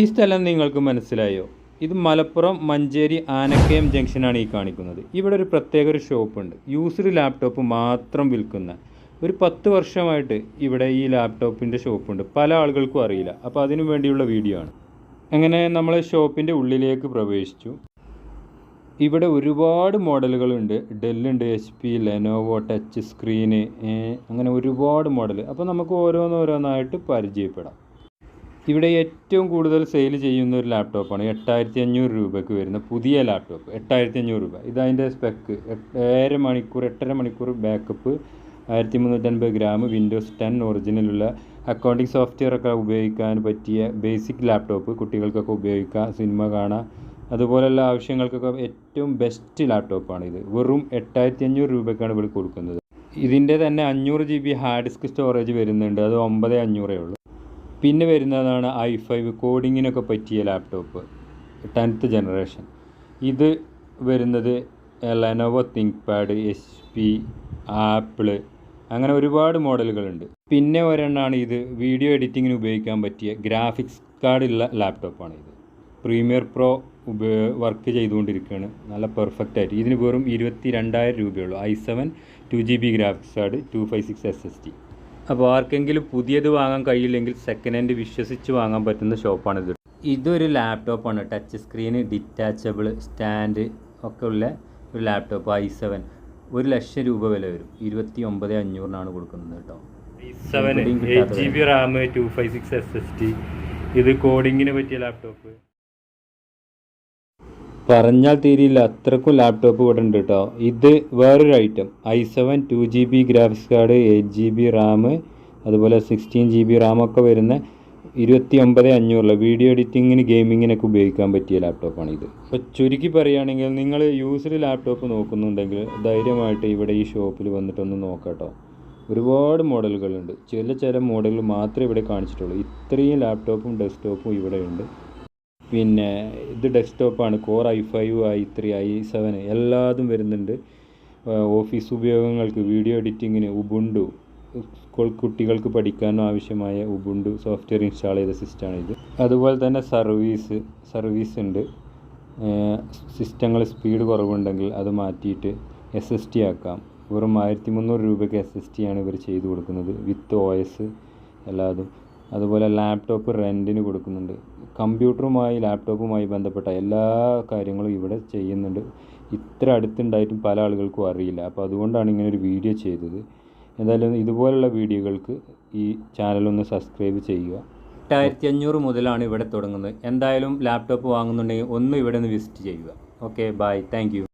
ഈ സ്ഥലം നിങ്ങൾക്ക് മനസ്സിലായോ? ഇത് മലപ്പുറം മഞ്ചേരി ആനക്കയം ജംഗ്ഷനാണ് ഈ കാണിക്കുന്നത്. ഇവിടെ ഒരു പ്രത്യേക ഒരു ഷോപ്പുണ്ട്. യൂസ്ഡ് ലാപ്ടോപ്പ് മാത്രം വിൽക്കുന്ന. ഒരു പത്ത് വർഷമായിട്ട് ഇവിടെ ഈ ലാപ്ടോപ്പിന്റെ ഷോപ്പുണ്ട്. പല ആളുകൾക്കും അറിയില്ല. അപ്പോൾ അതിനു വേണ്ടിയുള്ള വീഡിയോ ആണ്. അങ്ങനെ നമ്മൾ ഷോപ്പിന്റെ ഉള്ളിലേക്ക് പ്രവേശിച്ചു. ഇവിടെ ഒരുപാട് മോഡലുകളുണ്ട്. ഡെല്ലുണ്ട് H P Lenovo touch screen അങ്ങനെ ഒരുപാട് മോഡൽ അപ്പോൾ നമുക്ക് ഓരോന്നോരോന്നായിട്ട് പരിചയപ്പെടാം. ഇവിടെ ഏറ്റവും കൂടുതൽ സെയിൽ ചെയ്യുന്ന ഒരു ലാപ്ടോപ്പാണ് എട്ടായിരത്തി അഞ്ഞൂറ് രൂപയ്ക്ക് വരുന്ന പുതിയ ലാപ്ടോപ്പ് എട്ടായിരത്തി അഞ്ഞൂറ് രൂപ ഇതതിന്റെ സ്പെക്ക് ഏഴര മണിക്കൂർ എട്ടര മണിക്കൂർ ബാക്കപ്പ് ആയിരത്തി മുന്നൂറ്റൻപത് ഗ്രാം വിൻഡോസ് ടെൻ ഒറിജിനലുള്ള അക്കൗണ്ടിങ് സോഫ്റ്റ്വെയർ ഒക്കെ ഉപയോഗിക്കാൻ പറ്റിയ ബേസിക് ലാപ്ടോപ്പ് കുട്ടികൾക്കൊക്കെ ഉപയോഗിക്കാം. സിനിമ കാണാം. അതുപോലെയുള്ള ആവശ്യങ്ങൾക്കൊക്കെ ഏറ്റവും ബെസ്റ്റ് ലാപ്ടോപ്പാണ് ഇത്. വെറും എട്ടായിരത്തി അഞ്ഞൂറ് രൂപയ്ക്കാണ് ഇവിടെ കൊടുക്കുന്നത്. ഇതിന്റെ തന്നെ അഞ്ഞൂറ് G B hard disk storage വരുന്നുണ്ട്. അത് ഒമ്പത് അഞ്ഞൂറേ ഉള്ളൂ. പിന്നെ വരുന്നതാണ് ഐ ഫൈവ് കോഡിങ്ങിനൊക്കെ പറ്റിയ ലാപ്ടോപ്പ് ടെൻത്ത് ജനറേഷൻ ഇത് വരുന്നത് Lenovo ThinkPad H P Apple അങ്ങനെ ഒരുപാട് മോഡലുകളുണ്ട്. പിന്നെ ഒരെണ്ണമാണ് ഇത് വീഡിയോ എഡിറ്റിങ്ങിന് ഉപയോഗിക്കാൻ പറ്റിയ ഗ്രാഫിക്സ് കാർഡുള്ള ലാപ്ടോപ്പാണ് ഇത്. പ്രീമിയർ പ്രോ വർക്ക് ചെയ്തുകൊണ്ടിരിക്കുകയാണ്. നല്ല പെർഫെക്റ്റ് ആയിട്ട്. ഇതിന് വെറും ഇരുപത്തി രണ്ടായിരം രൂപയുള്ളൂ I seven two G B graphics card two five six S S D അപ്പോൾ ആർക്കെങ്കിലും പുതിയത് വാങ്ങാൻ കഴിയില്ലെങ്കിൽ സെക്കൻഡ് ഹാൻഡ് വിശ്വസിച്ച് വാങ്ങാൻ പറ്റുന്ന ഷോപ്പാണിത് ഇതൊരു ലാപ്ടോപ്പാണ് ടച്ച് സ്ക്രീന് ഡിറ്റാച്ചബിൾ സ്റ്റാൻഡ് ഒക്കെ ഉള്ള ഒരു ലാപ്ടോപ്പ് ഐ സെവൻ ഒരു ലക്ഷം രൂപ വില വരും. ഇരുപത്തി ഒമ്പത് അഞ്ഞൂറിനാണ് കൊടുക്കുന്നത് കേട്ടോ. Seven eight G B RAM two five six S S D ഇത് കോഡിങ്ങിന് പറ്റിയ ലാപ്ടോപ്പ് പറഞ്ഞാൽ തീരില്ല. അത്രക്കും ലാപ്ടോപ്പ് ഇവിടെ ഉണ്ട് കേട്ടോ ഇത് വേറൊരു item I seven two G B graphics card eight G B RAM അതുപോലെ സിക്സ്റ്റീൻ ജി ബി റാമൊക്കെ വരുന്ന ഇരുപത്തി ഒമ്പത് അഞ്ഞൂറിലെ വീഡിയോ എഡിറ്റിങ്ങിന് ഗെയിമിങ്ങിനൊക്കെ ഉപയോഗിക്കാൻ പറ്റിയ ലാപ്ടോപ്പാണ് ഇത്. അപ്പോൾ ചുരുക്കി പറയുകയാണെങ്കിൽ നിങ്ങൾ യൂസ്ഡ് ലാപ്ടോപ്പ് നോക്കുന്നുണ്ടെങ്കിൽ ധൈര്യമായിട്ട് ഇവിടെ ഈ ഷോപ്പിൽ വന്നിട്ടൊന്ന് നോക്കാട്ടോ ഒരുപാട് മോഡലുകളുണ്ട് ചില ചില മോഡലുകൾ മാത്രമേ ഇവിടെ കാണിച്ചിട്ടുള്ളൂ. ഇത്രയും ലാപ്ടോപ്പും ഡെസ്ക്ടോപ്പും ഇവിടെ ഉണ്ട്. പിന്നെ ഇത് ഡെസ്ക്ടോപ്പാണ് core I five I three I seven എല്ലാതും വരുന്നുണ്ട്. ഓഫീസ് ഉപയോഗങ്ങൾക്ക് വീഡിയോ എഡിറ്റിങ്ങിന് ഉബുണ്ടു സ്കൂൾ കുട്ടികൾക്ക് പഠിക്കാനും ആവശ്യമായ ഉബുണ്ടു സോഫ്റ്റ്വെയർ ഇൻസ്റ്റാൾ ചെയ്ത സിസ്റ്റമാണ് ഇത്. അതുപോലെ തന്നെ സർവീസ് സർവീസ് ഉണ്ട്. സിസ്റ്റങ്ങൾ സ്പീഡ് കുറവുണ്ടെങ്കിൽ അത് മാറ്റിയിട്ട് എസ് എസ് ടി ആക്കാം. വെറും ആയിരത്തി മുന്നൂറ് രൂപയ്ക്ക് എസ് എസ് ടി ആണ് ഇവർ ചെയ്തു കൊടുക്കുന്നത്. വിത്ത് ഒ എസ് എല്ലാതും. അതുപോലെ ലാപ്ടോപ്പ് റെന്റിന് കൊടുക്കുന്നുണ്ട്. കമ്പ്യൂട്ടറുമായി ലാപ്ടോപ്പുമായി ബന്ധപ്പെട്ട എല്ലാ കാര്യങ്ങളും ഇവിടെ ചെയ്യുന്നുണ്ട്. ഇത്ര അടുത്തുണ്ടായിട്ടും പല ആളുകൾക്കും അറിയില്ല. അപ്പോൾ അതുകൊണ്ടാണ് ഇങ്ങനെ ഒരു വീഡിയോ ചെയ്തത്. എന്തായാലും ഇതുപോലുള്ള വീഡിയോകൾക്ക് ഈ ചാനലൊന്ന് സബ്സ്ക്രൈബ് ചെയ്യുക. എട്ടായിരത്തി അഞ്ഞൂറ് മുതലാണ് ഇവിടെ തുടങ്ങുന്നത്. എന്തായാലും ലാപ്ടോപ്പ് വാങ്ങുന്നുണ്ടെങ്കിൽ ഒന്ന് ഇവിടെ നിന്ന് വിസിറ്റ് ചെയ്യുക. Okay bye. താങ്ക്